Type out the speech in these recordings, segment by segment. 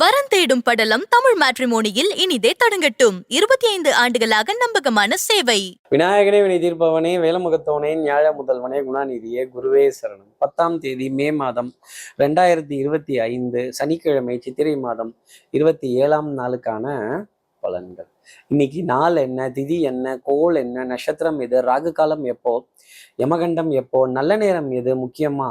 வரன் தேடும் படலம் தமிழ் மேட்ரிமோனியில் இனிதே தொடங்கட்டும். இருபத்தி ஐந்து ஆண்டுகளாக நம்பகமான சேவை. விநாயகனே வினை தீர்ப்பவனே வேலமுகத்தவனே ஞாழ முதல்வனே குணாநிதியே குருவே சரணம். பத்தாம் தேதி மே மாதம் ரெண்டாயிரத்தி இருபத்தி ஐந்து சனிக்கிழமை சித்திரை மாதம் இருபத்தி ஏழாம் நாளுக்கான பலன்கள். இன்னைக்கு நாள் என்ன திதி என்ன கோள் என்ன நட்சத்திரம் எது ராகு காலம் எப்போ யமகண்டம் எப்போ நல்ல நேரம் எது முக்கியமா?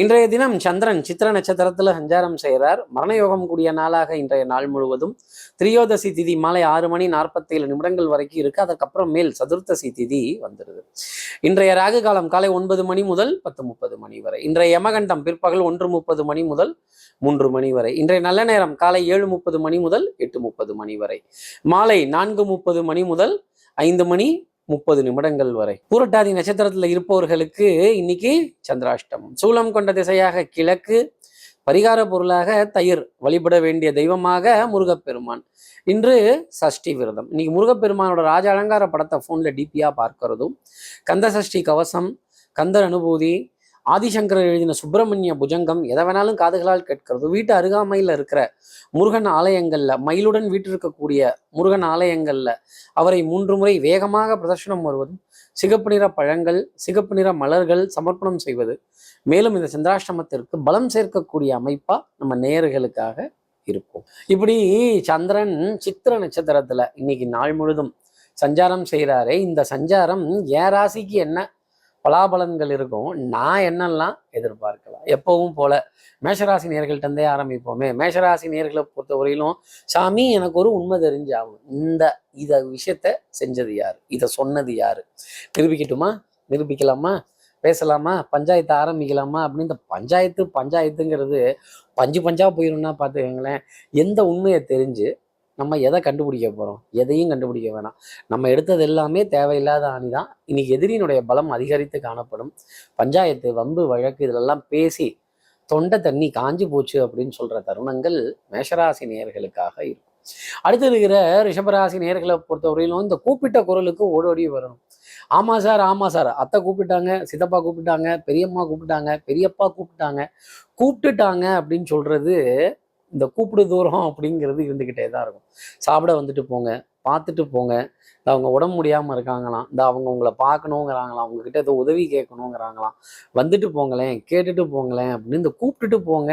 இன்றைய தினம் சந்திரன் சித்திர நட்சத்திரத்தில் சஞ்சாரம் செய்கிறார். மரணயோகம் கூடிய நாளாக இன்றைய நாள் முழுவதும். திரியோதசி திதி மாலை ஆறு மணி நாற்பத்தேழு நிமிடங்கள் வரைக்கும் இருக்கு. அதுக்கப்புறம் மேல் சதுர்த்தசி திதி வந்துடுது இன்றைய ராகு காலம் காலை ஒன்பது மணி முதல் பத்து முப்பது மணி வரை. இன்றைய யமகண்டம் பிற்பகல் ஒன்று முப்பது மணி முதல் மூன்று மணி வரை. இன்றைய நல்ல நேரம் காலை ஏழு முப்பது மணி முதல் எட்டு முப்பது மணி வரை. மாலை நான்கு முப்பது மணி முதல் ஐந்து மணி முப்பது நிமிடங்கள் வரை. பூரட்டாதி நட்சத்திரத்தில் இருப்பவர்களுக்கு இன்னைக்கு சந்திராஷ்டமம் சூலம் கொண்ட திசையாக கிழக்கு பரிகார பொருளாக தயிர் வழிபட வேண்டிய தெய்வமாக முருகப்பெருமான். இன்று சஷ்டி விரதம். இன்னைக்கு முருகப்பெருமானோட ராஜ அலங்கார படத்தை ஃபோனில் டிபியாக பார்க்கறதும் கந்த சஷ்டி கவசம் கந்தர் அனுபூதி ஆதிசங்கரர் எழுதின சுப்பிரமணிய புஜங்கம் எதை வேணாலும் காதுகளால் கேட்கிறது. வீட்டு அருகாமையில் இருக்கிற முருகன் ஆலயங்களில் மயிலுடன் வீட்டிருக்கக்கூடிய முருகன் ஆலயங்களில் அவரை மூன்று முறை வேகமாக பிரதர்ஷனம் வருவதும் சிகப்பு நிற பழங்கள் சிகப்பு நிற மலர்கள் சமர்ப்பணம் செய்வது. மேலும் இந்த சந்திராஷ்டமத்திற்கு பலம் சேர்க்கக்கூடிய அமைப்பா நம்ம நேயர்களுக்காக இருக்கும். இப்படி சந்திரன் சித்திர நட்சத்திரத்துல இன்னைக்கு நாள் முழுதும் சஞ்சாரம் செய்கிறாரே இந்த சஞ்சாரம் என் ராசிக்கு என்ன பலாபலன்கள் இருக்கும். நான் என்னெல்லாம் எதிர்பார்க்கலாம்? எப்பவும் போல மேஷராசி நேர்கள்ட்டே ஆரம்பிப்போமே. மேஷராசி நேர்களை பொறுத்தவரையிலும் சாமி எனக்கு ஒரு உண்மை தெரிஞ்சாகும் இந்த இத விஷயத்த செஞ்சது யாரு? இதை சொன்னது யாரு? நிரூபிக்கட்டுமா? நிரூபிக்கலாமா? பேசலாமா? பஞ்சாயத்து ஆரம்பிக்கலாமா? அப்படின்னு இந்த பஞ்சாயத்து பஞ்சாயத்துங்கிறது பஞ்சு பஞ்சா போயிரும்னா பார்த்துக்கங்களேன் எந்த உண்மையை தெரிஞ்சு நம்ம எதை கண்டுபிடிக்க போகிறோம் எதையும் கண்டுபிடிக்க வேணாம். நம்ம எடுத்தது எல்லாமே தேவையில்லாத அணி தான் இன்னைக்கு எதிரியினுடைய பலம் அதிகரித்து காணப்படும். பஞ்சாயத்து வம்பு வழக்கு இதிலெல்லாம் பேசி தொண்டை தண்ணி காஞ்சி போச்சு அப்படின்னு சொல்கிற தருணங்கள் மேஷராசி நேயர்களுக்காக இருக்கும். அடுத்து இருக்கிற ரிஷபராசி நேயர்களை பொறுத்தவரையிலும் இந்த கூப்பிட்ட குரலுக்கு ஓடோடி வரணும். ஆமாம் சார் ஆமாம் சார். அத்தை கூப்பிட்டாங்க சித்தப்பா கூப்பிட்டாங்க பெரியம்மா கூப்பிட்டாங்க பெரியப்பா கூப்பிட்டாங்க. கூப்பிட்டுட்டாங்க அப்படின்னு சொல்கிறது இந்த கூப்பிடு தூரம் அப்படிங்கிறது இருந்துக்கிட்டே தான் இருக்கும். சாப்பிட வந்துட்டு போங்க பார்த்துட்டு போங்க. இந்த அவங்க உடம்பு முடியாமல் இருக்காங்களாம். இந்த அவங்க உங்களை பார்க்கணுங்கிறாங்களாம். அவங்கக்கிட்ட ஏதோ உதவி கேட்கணுங்கிறாங்களாம். வந்துட்டு போங்களேன் கேட்டுட்டு போங்களேன் அப்படின்னு இந்த கூப்பிட்டுட்டு போங்க.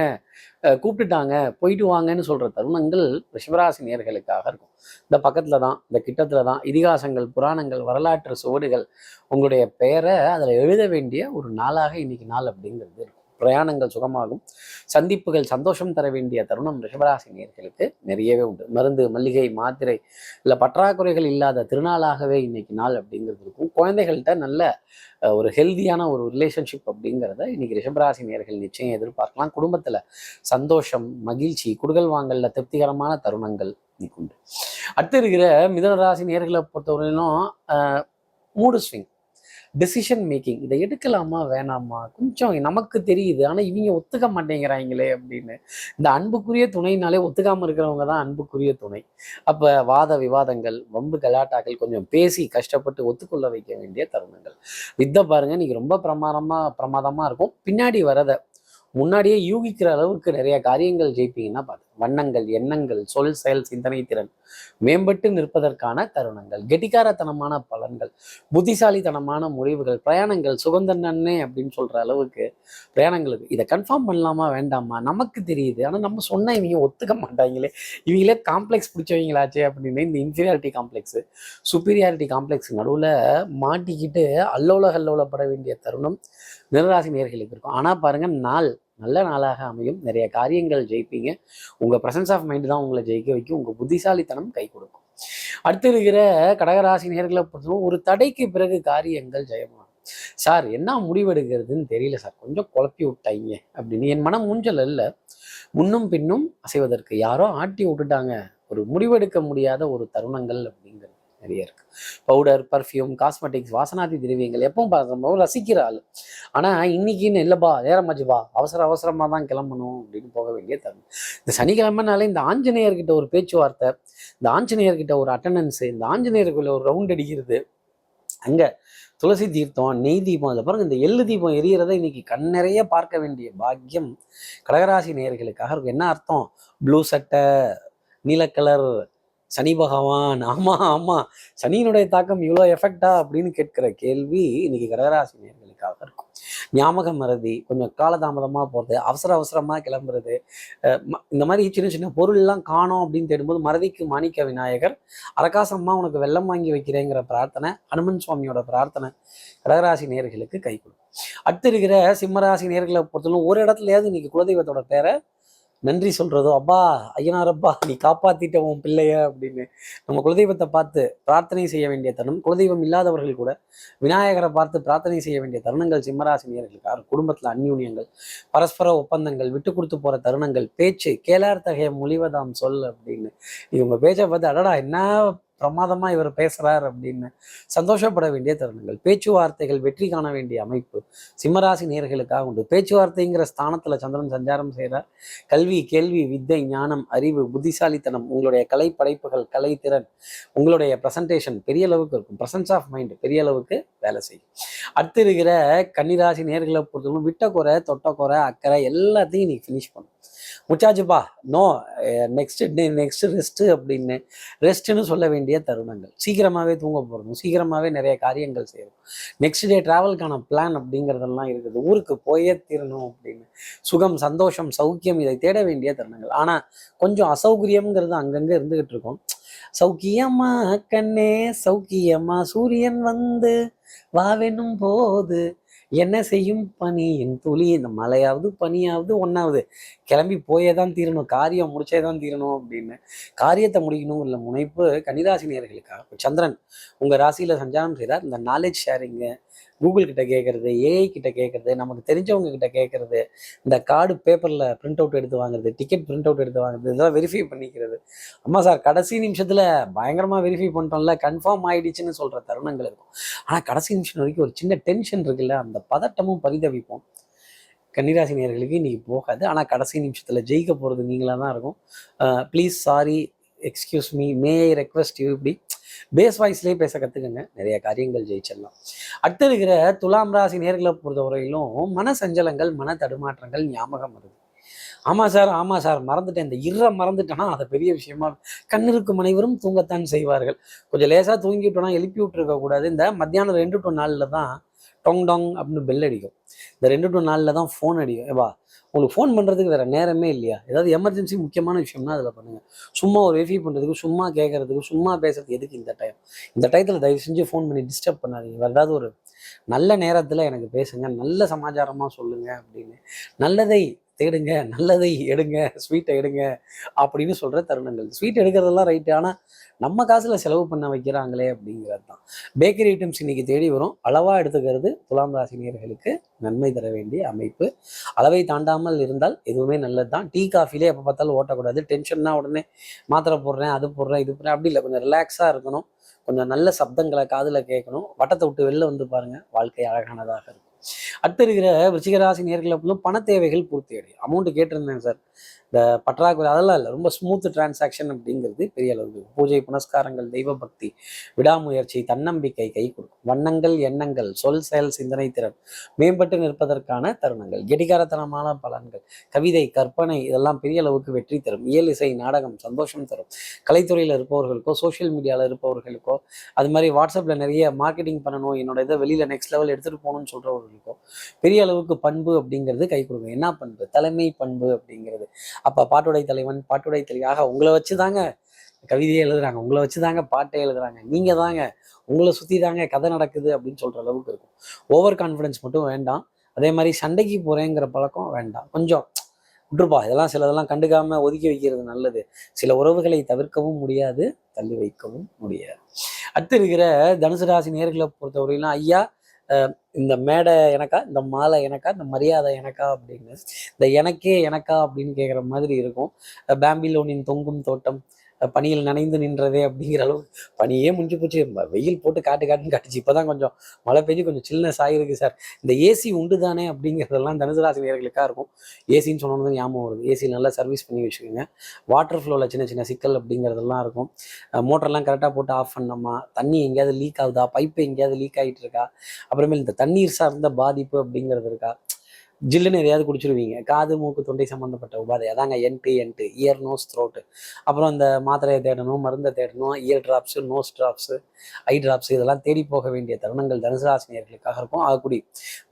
கூப்பிட்டுட்டாங்க போயிட்டு வாங்கன்னு சொல்கிற தருணங்கள் ரிஷபராசி நேர்களுக்காக இருக்கும். இந்த பக்கத்தில் தான் இந்த கிட்டத்தில் தான் இதிகாசங்கள் புராணங்கள் வரலாற்று சுவடுகள் உங்களுடைய பெயரை அதில் எழுத வேண்டிய ஒரு நாளாக இன்னைக்கு நாள் அப்படிங்கிறது இருக்கும் பிரயாணங்கள் சுகமாகும். சந்திப்புகள் சந்தோஷம் தர வேண்டிய தருணம் ரிஷபராசி நேர்களுக்கு நிறையவே உண்டு. மருந்து மல்லிகை மாத்திரை இல்லை பற்றாக்குறைகள் இல்லாத திருநாளாகவே இன்னைக்கு நாள் அப்படிங்கிறது இருக்கும். குழந்தைகள்கிட்ட நல்ல ஒரு ஹெல்தியான ஒரு ரிலேஷன்ஷிப் அப்படிங்கிறத இன்னைக்கு ரிஷபராசி நேர்கள் நிச்சயம் எதிர்பார்க்கலாம். குடும்பத்தில் சந்தோஷம் மகிழ்ச்சி குடுகல் வாங்கல்ல திருப்திகரமான தருணங்கள் இன்னைக்கு உண்டு. அடுத்து இருக்கிற மிதன ராசி நேர்களை பொறுத்தவரையிலும் மூடு ஸ்விங் டெசிஷன் மேக்கிங் இதை எடுக்கலாமா வேணாமா? கொஞ்சம் நமக்கு தெரியுது. ஆனால் இவங்க ஒத்துக்க மாட்டேங்கிறாங்களே அப்படின்னு. இந்த அன்புக்குரிய துணைனாலே ஒத்துக்காமல் இருக்கிறவங்க தான் அன்புக்குரிய துணை. அப்போ வாத விவாதங்கள் வம்பு கலாட்டாக்கள் கொஞ்சம் பேசி கஷ்டப்பட்டு ஒத்துக்கொள்ள வைக்க வேண்டிய தருணங்கள். வித்தை பாருங்க இன்னைக்கு ரொம்ப பிரமாதமாக பிரமாதமாக இருக்கும். பின்னாடி வரதை முன்னாடியே யூகிக்கிற அளவுக்கு நிறைய காரியங்கள் ஜெயிப்பீங்கன்னா பார்த்து வண்ணங்கள் எண்ணங்கள் சொல் செயல் சிந்தனை திறன் மேம்பட்டு நிற்பதற்கான தருணங்கள். கெட்டிக்காரத்தனமான பலன்கள் புத்திசாலித்தனமான முடிவுகள் பிரயாணங்கள் சுகந்தன்னே அப்படின்னு சொல்ற அளவுக்கு பிரயாணங்களுக்கு இதை கன்ஃபார்ம் பண்ணலாமா வேண்டாமா? நமக்கு தெரியுது. ஆனால் நம்ம சொன்ன இவங்க ஒத்துக்க மாட்டாங்களே. இவங்களே காம்ப்ளெக்ஸ் பிடிச்சவங்களாச்சே அப்படின்னு. இந்த இன்ஃபீரியாரிட்டி காம்ப்ளெக்ஸ் சுப்பீரியாரிட்டி காம்ப்ளெக்ஸ் நடுவில் மாட்டிக்கிட்டு அல்லோல கல்லோலப்பட வேண்டிய தருணம் நிரராசி நேர்களுக்கு இருக்கும். ஆனால் பாருங்க நாள் நல்ல நாளாக அமையும். நிறைய காரியங்கள் ஜெயிப்பீங்க. உங்கள் ப்ரெசன்ஸ் ஆஃப் மைண்ட் தான் உங்களை ஜெயிக்க வைக்கும். உங்கள் புத்திசாலித்தனம் கை கொடுக்கும். அடுத்து இருக்கிற கடகராசி நேர்களை பொறுத்தவரை ஒரு தடைக்கு பிறகு காரியங்கள் ஜெயமாகும். சார் என்ன முடிவெடுக்கிறதுன்னு தெரியல சார் கொஞ்சம் குழப்பி விட்டாங்க அப்படின்னு என் மனம் மூஞ்சல் இல்லை முன்னும் பின்னும் அசைவதற்கு யாரோ ஆட்டி விட்டுட்டாங்க. ஒரு முடிவெடுக்க முடியாத ஒரு தருணங்கள் அப்படிங்கிறது நிறைய இருக்கு. பவுடர் பர்ஃப்யூம் காஸ்மெட்டிக்ஸ் வாசனாதி திரவியங்கள் எப்பவும் பார்க்குறோம் ரசிக்கிற ஆள். ஆனா இன்னைக்குன்னு இல்லைப்பா நேரமாச்சுப்பா அவசர அவசரமா தான் கிளம்பணும் அப்படின்னு போக வேண்டிய தருணம். இந்த சனிக்கிழமைனாலே இந்த ஆஞ்சநேயர்கிட்ட ஒரு பேச்சுவார்த்தை இந்த ஆஞ்சநேயர்கிட்ட ஒரு அட்டண்டன்ஸ் இந்த ஆஞ்சநேயருக்குள்ள ஒரு ரவுண்ட் அடிக்கிறது. அங்க துளசி தீர்த்தம் நெய் தீபம் அதை பாருங்க இந்த எள்ளு தீபம் எரியறதை இன்னைக்கு கண் நிறைய பார்க்க வேண்டிய பாக்கியம் கடகராசி நேயர்களுக்காக இருக்கும். என்ன அர்த்தம்? ப்ளூ சட்டை நீல கலர் சனி பகவான். ஆமா ஆமா. சனியினுடைய தாக்கம் இவ்வளோ எஃபெக்டா அப்படின்னு கேட்கிற கேள்வி இன்னைக்கு கடகராசி நேர்களுக்காக இருக்கும். ஞாபகம் மறதி கொஞ்சம் காலதாமதமா போகிறது அவசர அவசரமா கிளம்புறது அஹ் இந்த மாதிரி சின்ன சின்ன பொருள்லாம் காணும் அப்படின்னு தேடும்போது மறதிக்கு மாணிக்க விநாயகர் அரகாசம்மா உனக்கு வெள்ளம் வாங்கி வைக்கிறேங்கிற பிரார்த்தனை ஹனுமன் சுவாமியோட பிரார்த்தனை கடகராசி நேர்களுக்கு கை கொடுக்கும். அடுத்து இருக்கிற சிம்மராசி நேர்களை பொறுத்தவரைக்கும் ஒரு இடத்துலயாவது இன்னைக்கு குலதெய்வத்தோட பேரை நன்றி சொல்கிறதோ அப்பா ஐயனாரப்பா நீ காப்பாற்றிட்ட உன் பிள்ளைய அப்படின்னு நம்ம குலதெய்வத்தை பார்த்து பிரார்த்தனை செய்ய வேண்டிய தருணம். குலதெய்வம் இல்லாதவர்கள் கூட விநாயகரை பார்த்து பிரார்த்தனை செய்ய வேண்டிய தருணங்கள் சிம்மராசினியர்களுக்கு குடும்பத்தில் குடும்பத்துல அந்யூன்யங்கள் பரஸ்பர ஒப்பந்தங்கள் விட்டு கொடுத்து போகிற தருணங்கள் பேச்சு கேளார் தகைய மொழிவதாம் சொல் அப்படின்னு. நீ உங்கள் பேச்சை பார்த்து அடடா என்ன பிரமாதமா இவர் பேசுகிறார் அப்படின்னு சந்தோஷப்பட வேண்டிய தருணங்கள். பேச்சுவார்த்தைகள் வெற்றி காண வேண்டிய அமைப்பு சிம்மராசி நேர்களுக்காக உண்டு. பேச்சுவார்த்தைங்கிற ஸ்தானத்துல சந்திரன் சஞ்சாரம் செய்கிறார் கல்வி கேள்வி வித்தை ஞானம் அறிவு புத்திசாலித்தனம் உங்களுடைய கலை படைப்புகள் கலைத்திறன் உங்களுடைய ப்ரெசன்டேஷன் பெரிய அளவுக்கு இருக்கும். ப்ரெசன்ஸ் ஆஃப் மைண்ட் பெரிய அளவுக்கு வேலை செய்யும். அடுத்து இருக்கிற கன்னிராசி நேர்களை பொறுத்தவரைக்கும் விட்ட குறை தொட்ட குறை அக்கறை எல்லாத்தையும் நீ ஃபினிஷ் பண்ணும் முச்சாச்சுப்பா நோ நெக்ஸ்ட் நெக்ஸ்ட் ரெஸ்ட்டு அப்படின்னு ரெஸ்ட்டுன்னு சொல்ல வேண்டிய தருணங்கள். சீக்கிரமாகவே தூங்க போகிறோம் சீக்கிரமாகவே நிறைய காரியங்கள் செய்யணும். நெக்ஸ்ட் டே ட்ராவலுக்கான பிளான் அப்படிங்கிறதெல்லாம் இருக்குது. ஊருக்கு போயே தீரணும் அப்படின்னு. சுகம் சந்தோஷம் சௌக்கியம் இதை தேட வேண்டிய தருணங்கள். ஆனால் கொஞ்சம் அசௌகரியம்ங்கிறது அங்கங்கே இருந்துகிட்டு இருக்கும். சௌக்கியமா கண்ணே சௌக்கியமா சூரியன் வந்து வாவெனும் போது என்ன செய்யும்? பனி. என் துளி இந்த மழையாவது பனியாவது ஒன்றாவது கிளம்பி போயே தான் தீரணும். காரியம் முடிச்சே தான் தீரணும் அப்படின்னு. காரியத்தை முடிக்கணுங்கிற முனைப்பு. கன்னிராசி நேர்களுக்காக சந்திரன் உங்கள் ராசியில் சஞ்சாரம் செய்தார். இந்த நாலேஜ் ஷேரிங்கு கூகுள் கிட்ட கேட்கறது ஏஐ கிட்ட கேட்கறது நமக்கு தெரிஞ்சவங்க கிட்ட கேட்கறது இந்த கார்டு பேப்பரில் பிரிண்ட் அவுட் எடுத்து வாங்குறது டிக்கெட் பிரிண்ட் அவுட் எடுத்து வாங்குறது இதெல்லாம் வெரிஃபை பண்ணிக்கிறது. அம்மா சார் கடைசி நிமிஷத்தில் பயங்கரமாக வெரிஃபை பண்ணிட்டோம்ல கன்ஃபார்ம் ஆயிடுச்சுன்னு சொல்கிற தருணங்கள் இருக்கும். ஆனால் கடைசி நிமிஷம் வரைக்கும் ஒரு சின்ன டென்ஷன் இருக்குல்ல அந்த பதட்டமும் பரிதவிப்போம் கன்னிராசி நேர்களுக்கு இன்னைக்கு போகாது. ஆனால் கடைசி நிமிஷத்தில் ஜெயிக்க போகிறது நீங்களாக தான் இருக்கும் please sorry excuse me may I request you இப்படி பேஸ் வாய்ஸ்லேயே பேச கற்றுக்கங்க நிறைய காரியங்கள் ஜெயிச்சிடலாம். அடுத்து இருக்கிற துலாம் ராசி நேர்களை பொறுத்தவரையிலும் மன சஞ்சலங்கள் மன தடுமாற்றங்கள் ஞாபகம் வருது. ஆமாம் சார் ஆமாம் சார் மறந்துட்டேன். இந்த இற மறந்துட்டேன்னா அதை பெரிய விஷயமா கண்ணிருக்கும் அனைவரும் தூங்கத்தான் செய்வார்கள். கொஞ்சம் லேசாக தூங்கிட்டோம்னா எழுப்பி விட்டுருக்க கூடாது. இந்த மத்தியானம் ரெண்டு டு நாலில் தான் டொங் டொங் அப்படின்னு பெல் அடிக்கும். இந்த ரெண்டு டு நாலில் தான் ஃபோன் அடிக்கும். ஏவா உங்களுக்கு ஃபோன் பண்ணுறதுக்கு வேற நேரமே இல்லையா? ஏதாவது எமர்ஜென்சி முக்கியமான விஷயம்னா அதில் பண்ணுங்கள் சும்மா ஒரு வெரிஃபை பண்ணுறதுக்கு சும்மா கேட்கறதுக்கு சும்மா பேசுறதுக்கு எதுக்கு இந்த டைம் இந்த டயத்தில் தயவு செஞ்சு ஃபோன் பண்ணி டிஸ்டர்ப் பண்ணாதீங்க. வேறு ஏதாவது ஒரு நல்ல நேரத்தில் எனக்கு பேசுங்க நல்ல சமாச்சாரமாக சொல்லுங்க அப்படின்னு. நல்லதை தேடுங்க நல்லதை எடுங்க ஸ்வீட்டை எடுங்க அப்படின்னு சொல்கிற தருணங்கள். ஸ்வீட் எடுக்கிறதெல்லாம் ரைட்டு ஆனால் நம்ம காசில் செலவு பண்ண வைக்கிறாங்களே அப்படிங்கிறது தான் பேக்கரி ஐட்டம்ஸ் இன்னைக்கு தேடி வரும். அளவாக எடுத்துக்கிறது துலாம் ராசினியர்களுக்கு நன்மை தர வேண்டிய அமைப்பு. அளவை தாண்டாமல் இருந்தால் எதுவுமே நல்லது தான் டீ காஃபிலே எப்போ பார்த்தாலும் ஓட்டக்கூடாது. டென்ஷன்னா உடனே மாத்திரை போடுறேன் அது போடுறேன் இது போடுறேன். அப்படி இல்லை கொஞ்சம் ரிலாக்ஸாக இருக்கணும். கொஞ்சம் நல்ல சப்தங்களை காதில் கேட்கணும். வட்டத்தை விட்டு வெளில வந்து பாருங்க வாழ்க்கை அழகானதாக இருக்கும். அடுத்து இருக்கிற விருச்சிகராசி நேர்களை பண தேவைகள் பூர்த்தி அடையும். அமௌண்ட்டு கேட்டிருந்தேன் சார் இந்த பற்றாக்குறை அதெல்லாம் இல்லை. ரொம்ப ஸ்மூத் டிரான்சாக்ஷன் அப்படிங்கிறது பெரிய அளவுக்கு. பூஜை புனஸ்காரங்கள் தெய்வ பக்தி விடாமுயற்சி தன்னம்பிக்கை கை கொடுக்கும். வண்ணங்கள் எண்ணங்கள் சொல் செயல் சிந்தனை திறன் மேம்பட்டு நிற்பதற்கான தருணங்கள். கெடிகாரத்தனமான பலன்கள் கவிதை கற்பனை இதெல்லாம் பெரிய அளவுக்கு வெற்றி தரும். இயல் இசை நாடகம் சந்தோஷம் தரும். கலைத்துறையில் இருப்பவர்களுக்கோ சோஷியல் மீடியாவில் இருப்பவர்களுக்கோ அது மாதிரி வாட்ஸ்அப்பில் நிறைய மார்க்கெட்டிங் பண்ணணும் என்னோட இதை வெளியில் நெக்ஸ்ட் லெவல் எடுத்துகிட்டு போகணும்னு சொல்கிறவர்களுக்கோ பெரிய அளவுக்கு பண்பு அப்படிங்கிறது கை கொடுக்கும். என்ன பண்பு? தலைமை பண்பு அப்படிங்கிறது. அப்போ பாட்டுடை தலைவன் பாட்டுடை தலைவியாக உங்களை வச்சு தாங்க கவிதையே எழுதுறாங்க உங்களை வச்சு தாங்க பாட்டே எழுதுறாங்க நீங்கள் தாங்க உங்களை சுற்றி தாங்க கதை நடக்குது அப்படின்னு சொல்கிற அளவுக்கு இருக்கும். ஓவர் கான்ஃபிடன்ஸ் மட்டும் வேண்டாம். அதே மாதிரி சண்டைக்கு போகிறேங்கிற பழக்கம் வேண்டாம். கொஞ்சம் விட்டுருப்பா. இதெல்லாம் சிலதெல்லாம் கண்டுக்காம ஒதுக்கி வைக்கிறது நல்லது. சில உறவுகளை தவிர்க்கவும் முடியாது தள்ளி வைக்கவும் முடியாது. அடுத்து இருக்கிற தனுசு ராசி நேர்களை பொறுத்தவரையிலாம் ஐயா இந்த மேடை எனக்கா இந்த மாலை எனக்கா இந்த மரியாதை எனக்கா அப்படின்னு இந்த எனக்கே எனக்கா அப்படின்னு கேட்குற மாதிரி இருக்கும். பேம்பிலோனின் தொங்கும் தோட்டம் பனியில் நனைந்து நின்றதே அப்படிங்கிற அளவு பனியே முடிஞ்சு போச்சு. வெயில் போட்டு காட்டு காட்டுன்னு காட்டுச்சு. இப்போதான் கொஞ்சம் மழை பெஞ்சு கொஞ்சம் சில்னஸ் ஆகிருக்கு சார். இந்த ஏசி உண்டு தானே அப்படிங்கிறதெல்லாம் தனுசு ராசி நேர்களுக்காக இருக்கும் ஏசின்னு சொன்னது ஞாபகம் வருது. ஏசி நல்லா சர்வீஸ் பண்ணி வச்சுக்கோங்க. வாட்டர் ஃப்ளோவில் சின்ன சின்ன சிக்கல் அப்படிங்கிறதெல்லாம் இருக்கும். மோட்டர்லாம் கரெக்டாக போட்டு ஆஃப் பண்ணோமா? தண்ணி எங்கேயாவது லீக் ஆகுதா? பைப்பு எங்கேயாவது லீக் ஆகிட்டு இருக்கா? அப்புறமேல் இந்த தண்ணீர் சார்ந்த பாதிப்பு அப்படிங்கிறது இருக்கா? ஜில்லுன்னு எதையாவது குடிச்சிருவீங்க. காது மூக்கு தொண்டை சம்மந்தப்பட்ட உபாதை. அதாங்க ENT ENT ear nose throat அப்புறம் இந்த மாத்திரையை தேடணும் மருந்தை தேடணும் ear drops nose drops eye drops இதெல்லாம் தேடி போக வேண்டிய தருணங்கள் தனுசு ராசினியர்களுக்காக இருக்கும். ஆகக்கூடிய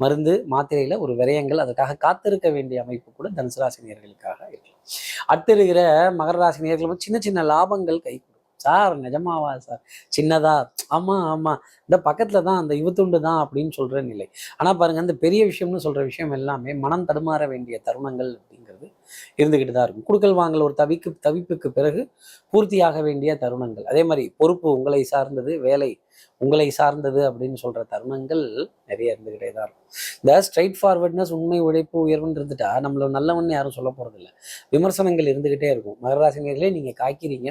மருந்து மாத்திரையில் ஒரு விரயங்கள் அதுக்காக காத்திருக்க வேண்டிய அமைப்பு கூட தனுசு ராசினியர்களுக்காக இருக்கலாம். அடுத்து இருக்கிற மகர ராசினியர்கள் சின்ன சின்ன லாபங்கள் கை சார் நிஜமாவா சார்? சின்னதா? ஆமா ஆமா. இந்த பக்கத்தில் தான் அந்த இவத்துண்டு தான் அப்படின்னு சொல்ற நிலை. ஆனா பாருங்க இந்த பெரிய விஷயம்னு சொல்ற விஷயம் எல்லாமே மனம் தடுமாற வேண்டிய தருணங்கள் அப்படிங்கிறது இருந்துக்கிட்டு தான் இருக்கும். குடுக்கல் வாங்கல் ஒரு தவிக்கு தவிப்புக்கு பிறகு பூர்த்தியாக வேண்டிய தருணங்கள். அதே மாதிரி பொறுப்பு உங்களை சார்ந்தது வேலை உங்களை சார்ந்தது அப்படின்னு சொல்ற தருணங்கள் நிறைய இருந்துகிட்டே தான் இருக்கும். இந்த ஸ்ட்ரைட் ஃபார்வர்ட்னஸ் உண்மை உழைப்பு உயர்வுன்னு இருந்துட்டா நம்மள நல்லவன்னு யாரும் சொல்ல போறதில்ல விமர்சனங்கள் இருந்துகிட்டே இருக்கும். மகராசினியர்களே நீங்க காய்க்கிறீங்க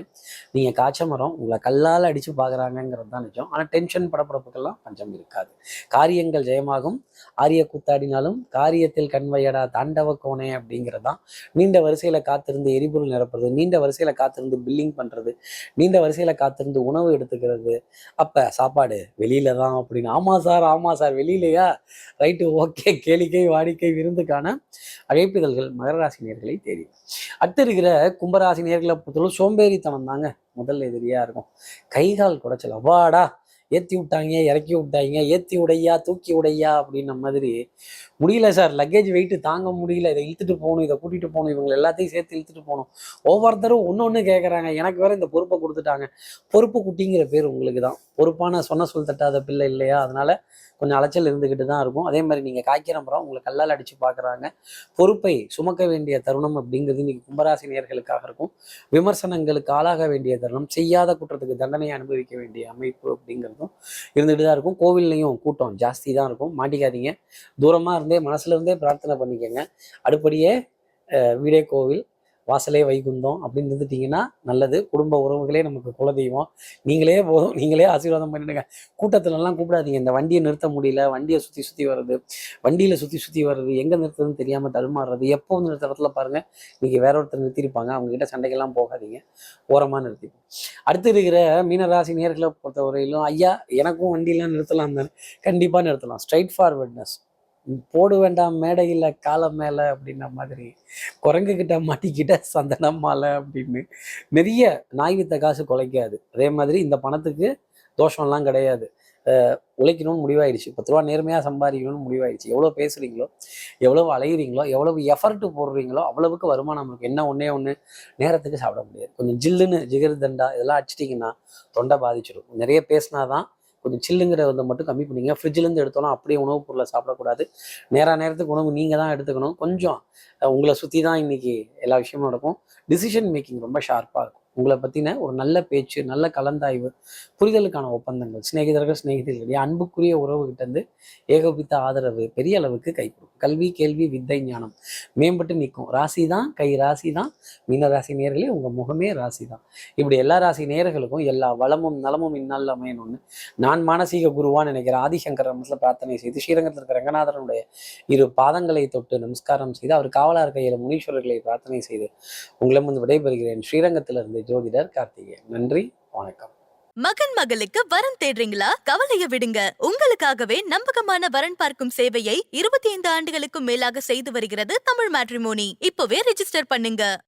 நீங்க காய்ச்ச மரம் உங்களை கல்லால் அடிச்சு பாக்குறாங்கிறது தான் நிஜம். ஆனா டென்ஷன் படப்படப்புக்கெல்லாம் பஞ்சம் இருக்காது. காரியங்கள் ஜெயமாகும். ஆரிய கூத்தாடினாலும் காரியத்தில் கண்வையடா தாண்டவ கோணே அப்படிங்கிறது தான் நீண்ட வரிசையில காத்திருந்து எரிபொருள் நிரப்புறது நீண்ட வரிசையில காத்திருந்து பில்லிங் பண்றது நீண்ட வரிசையில காத்திருந்து உணவு எடுத்துக்கிறது. அப்ப சாப்பாடு வெளியில தான் அப்படின்னு. ஆமா சார் ஆமா சார் வெளியிலையா? ரைட்டு ஓகே கேளிக்கை வாடிக்கை விருந்துக்கான அழைப்பிதழ்கள் மகர ராசினியர்களை தெரியும் அடுத்து இருக்கிற கும்பராசி நேர்களை பொறுத்தவரை சோம்பேறித்தனம் தாங்க முதல் எதிரியா இருக்கும். கை கால் குடைச்சல். அவாடா ஏற்றி விட்டாங்க இறக்கி விட்டாங்க ஏற்றி உடையா தூக்கி உடையா அப்படின்ன மாதிரி. முடியல சார் லக்கேஜ் வெயிட் தாங்க முடியல. இதை இழுத்துட்டு போகணும் இதை கூட்டிட்டு போகணும் இவங்க எல்லாத்தையும் சேர்த்து இழுத்துட்டு போகணும். ஒவ்வொருத்தரும் ஒன்று ஒன்று கேட்குறாங்க எனக்கு வேற இந்த பொறுப்பை கொடுத்துட்டாங்க. பொறுப்பு குட்டிங்கிற பேர் உங்களுக்கு தான். பொறுப்பான சொன்ன சொல் தட்டாத பிள்ளை இல்லையா? அதனால கொஞ்சம் அலைச்சல் இருந்துக்கிட்டு தான் இருக்கும். அதே மாதிரி நீங்கள் காய்க்கிற மரம் உங்களை கல்லால் அடித்து பார்க்குறாங்க பொறுப்பை சுமக்க வேண்டிய தருணம் அப்படிங்கிறது இன்னைக்கு கும்பராசி நேர்களுக்காக இருக்கும். விமர்சனங்களுக்கு ஆளாக வேண்டிய தருணம் செய்யாத குற்றத்துக்கு தண்டனையை அனுபவிக்க வேண்டிய அமைப்பு அப்படிங்கிறதும் இருந்துகிட்டு தான் இருக்கும். கோவில்லையும் கூட்டம் ஜாஸ்தி தான் இருக்கும். மாட்டிக்காதீங்க. தூரமாக இருந்தே மனசுல இருந்தே பிரார்த்தனை பண்ணிக்கோங்க. அடுப்படியே வீடே கோவில். வாசலே வைகுந்தம் அப்படின்னு இருந்துட்டீங்கன்னா நல்லது. குடும்ப உறவுகளே நமக்கு குலதெய்வம். நீங்களே போதும். நீங்களே ஆசீர்வாதம் பண்ணிடுங்க. கூட்டத்துலலாம் கூப்பிடாதீங்க. இந்த வண்டியை நிறுத்த முடியல. வண்டியை சுற்றி சுற்றி வர்றது வண்டியில் சுற்றி சுற்றி வர்றது எங்கே நிறுத்துறதுன்னு தெரியாமல் தடுமாறுறது. எப்போ வந்து நிறுத்த இடத்துல பாருங்க. இன்றைக்கி வேற ஒருத்தர் நிறுத்திருப்பாங்க அவங்ககிட்ட சண்டைக்கெல்லாம் போகாதீங்க. ஓரமாக நிறுத்திப்போம் அடுத்து இருக்கிற மீனராசி நேர்களை பொறுத்தவரையிலும் ஐயா எனக்கும் வண்டியெல்லாம் நிறுத்தலாம் தானே? கண்டிப்பாக நிறுத்தலாம். ஸ்ட்ரைட் ஃபார்வர்ட்னஸ் போடு வேண்டாம் மேடையில் காலம் மேலே அப்படின்ன மாதிரி. குரங்குகிட்ட மாட்டிக்கிட்ட சந்தனம் மாலை அப்படின்னு நிறைய நாய் வித்த காசு குலைக்காது. அதே மாதிரி இந்த பணத்துக்கு தோஷம்லாம் கிடையாது. உழைக்கணும்னு முடிவாயிடுச்சு. பத்து ரூபா நேர்மையாக சம்பாதிக்கணும்னு முடிவாயிடுச்சு. எவ்வளோ பேசுறீங்களோ எவ்வளவு அலையுறீங்களோ எவ்வளவு எஃபர்ட் போடுறீங்களோ அவ்வளவுக்கு வருமானம் நமக்கு என்ன ஒன்றே ஒன்று நேரத்துக்கு சாப்பிட முடியாது. கொஞ்சம் ஜில்லுன்னு ஜிகர் தண்டா இதெல்லாம் அடிச்சிட்டிங்கன்னா தொண்டை பாதிச்சிடும் நிறைய பேசினாதான் கொஞ்சம் சில்லுங்கிற வந்து மட்டும் கம்மி பண்ணிங்க ஃப்ரிட்ஜ்லேருந்து எடுத்தோம்னா அப்படியே உணவுப் பொருளை சாப்பிடக்கூடாது. நேராக நேரத்துக்கு உணவு நீங்கள் தான் எடுத்துக்கணும். கொஞ்சம் உங்களை சுற்றி தான் இன்னைக்கு எல்லா விஷயமும் நடக்கும். டிசிஷன் மேக்கிங் ரொம்ப ஷார்ப்பாக இருக்கும். உங்களை பற்றின ஒரு நல்ல பேச்சு நல்ல கலந்தாய்வு புரிதலுக்கான ஒப்பந்தங்கள் சிநேகிதர்கள் சிநேகிதர்களுடைய அன்புக்குரிய உறவுகிட்டேருந்து இருந்து ஏகோபித்த ஆதரவு பெரிய அளவுக்கு கை கல்வி கேள்வி வித்தை ஞானம் மேம்பட்டு நிற்கும். ராசி தான் கை ராசி தான் மீன ராசி நேர்களே உங்கள் முகமே ராசி தான். இப்படி எல்லா ராசி நேர்களுக்கும் எல்லா வளமும் நலமும் இந்நாளில் அமையணும்னு நான் மானசீக குருவான்னு நினைக்கிற ஆதிசங்கர் மனசில் பிரார்த்தனை செய்து ஸ்ரீரங்கத்தில் இருக்கிற ரங்கநாதனுடைய இரு பாதங்களை தொட்டு நமஸ்காரம் செய்து அவர் காவலார் கையில் முனீஸ்வரர்களை பிரார்த்தனை செய்து உங்களிடம் வந்து விடைபெறுகிறேன். ஸ்ரீரங்கத்திலிருந்து ஜோதிடர் கார்த்திகேயன். நன்றி வணக்கம். மகன் மகளுக்கு வரன் தேடுறீங்களா? கவலைய விடுங்க. உங்களுக்காகவே நம்பகமான வரன் பார்க்கும் சேவையை இருபத்தி ஐந்து ஆண்டுகளுக்கும் மேலாக செய்து வருகிறது தமிழ் மேட்ரிமோனி. இப்பவே ரெஜிஸ்டர் பண்ணுங்க.